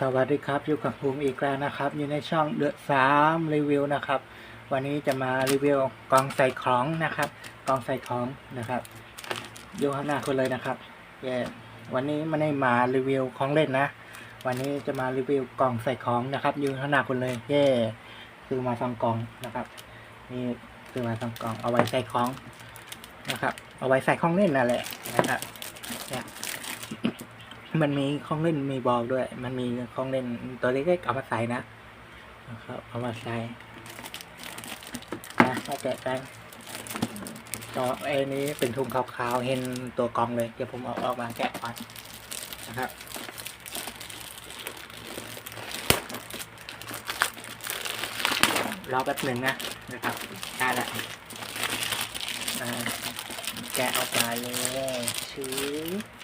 สวัสดีครับอยู่กับภูมิอีกแล้วนะครับ อยู่ในช่องเดอะสามรีวิวนะครับ วันนี้จะมารีวิวกล่องใส่ของนะครับกล่องใส่ของนะครับอยู่ข้างหน้าคุณเลยนะครับเย่วันนี้ไม่ได้มารีวิวของเล่นนะ วันนี้จะมารีวิวกล่องใส่ของนะครับอยู่ข้างหน้าคุณเลยเย่ซื้อมาสองกล่องนะครับนี่ซื้อมาสองกล่องเอาไว้ใส่ของนะครับ เอาไว้ใส่ของเล่นนั่นแหละนะครับเนี่ย มันมีของเล่นมีบอลด้วย มันมีของเล่นตัวเล็กๆเอามาใส่นะนะครับเอามาใส่นะมาแกะกันก็ไอ้นี้เป็นทุงขาวๆเห็นตัวกองเลยเดี๋ยวผมเอาออกมาแกะก่อนนะครับรอแป๊บหนึ่งนะนะครับได้ละแกะออกมาเลยชื้อ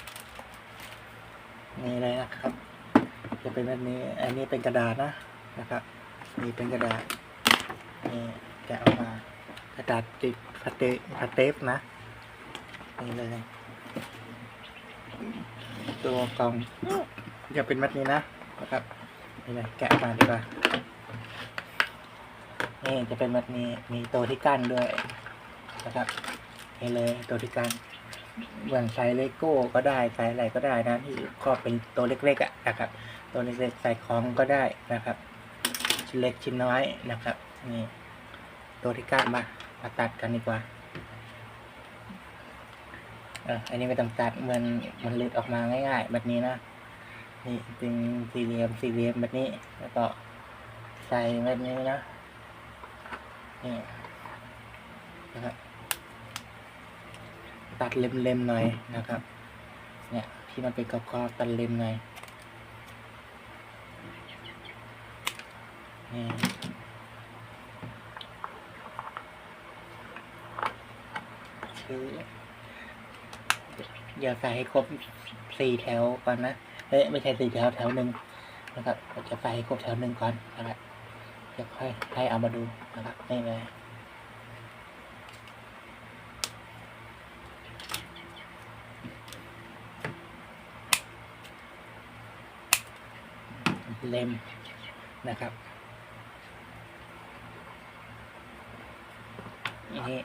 นี่เลยนะครับ จะเป็นแบบนี้ อันนี้เป็นกระดาษนะนะครับนี่เป็นกระดาษนี่แกะออกมากระดาษติดพลาสติกพลาสเทปนะนี่เลย ตัวกล่องจะเป็นแบบนี้นะนะครับนี่เลยแกะออกมาดีกว่านี่จะเป็นแบบนี้มีตัวที่กั้นด้วยนะครับนี่เลยตัวที่กั้น เหมือนใส่เลโก้ก็ได้ใส่อะไรก็ได้นะที่ครอบเป็นตัวเล็กๆอะนะครับ ตัวเล็กๆใส่ของก็ได้นะครับ ชิ้นเล็กชิ้นน้อยนะครับนี่ตัวที่ก้ามามาตัดกันดีกว่าอันนี้ไม่ต้องตัดมือนมันหลุดออกมาง่ายๆแบบนี้นะนี่เป็นสี่เหลี่ยมสี่เหลี่ยมแบบนี้ แล้วก็ใส่แบบนี้นะนี่นะครับ ตัดเล็มๆหน่อยนะครับ เนี่ยที่มันเป็นกรอบๆตัดเล็มหน่อยนี่คืออย่าใส่ให้ครบสี่แถวก่อนนะเอ้ยไม่ใช่สี่แถวแถวหนึ่งนะครับเราจะใส่ให้ครบแถวหนึ่งก่อนนะครับเดี๋ยวค่อยให้เอามาดูนะครับนี่เลย เลมนะครับนี่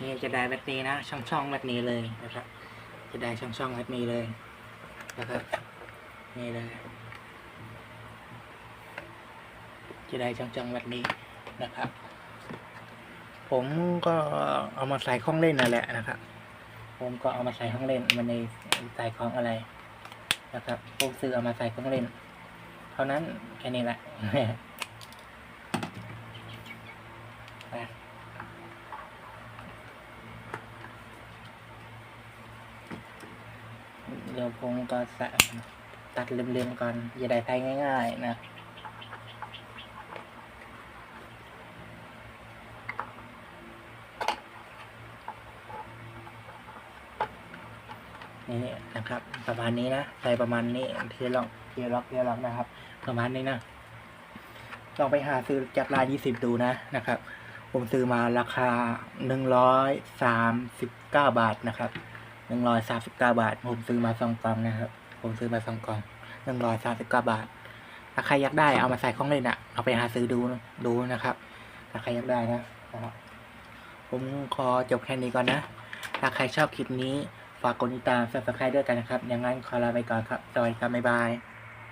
นี่จะได้แบบนี้นะช่องช่องแบบนี้เลยนะครับ จะได้ช่องช่องแบบนี้เลยนะครับนี่เลยจะได้ช่องช่องแบบนี้นะครับ ผมก็เอามาใส่ข้องเล่นนั่นแหละนะครับ ผมก็เอามาใส่ห้องเล่นมันในใส่ของอะไร นะครับพวกซื้อเอามาใส่ของเล่น เท่านั้นแค่นี้แหละเดี๋ยวผมก็ตัดเล็มๆก่อน อย่าได้ใช้ง่าย ๆ นะ นี่นะครับ ประมาณนี้นะใส่ประมาณนี้เทียล็อกเทียล็อกเทียล็อกนะครับ ประมาณนี้นะลองไปหาซื้อจากรานยี่สิบดูนะนะครับ ผมซื้อมาราคาหนึ่งร้อยสามสิบเก้าบาทนะครับหนึ่งร้อยสามสิบเก้าบาท ผมซื้อมาสองกล่องนะครับ ผมซื้อมาสองกล่องหนึ่งร้อยสามสิบเก้าบาทถ้าใครอยากได้เอามาใส่ของเล่นอะเอาไปหาซื้อดูดูนะครับถ้าใครอยากได้นะนะครับผมขอจบแค่นี้ก่อนนะ ถ้าใครชอบคลิปนี้ ฝากกดติดตาม subscribe ด้วยกันนะครับ อย่างนั้นขอลาไปก่อนครับ สวัสดีครับ บ๊ายบาย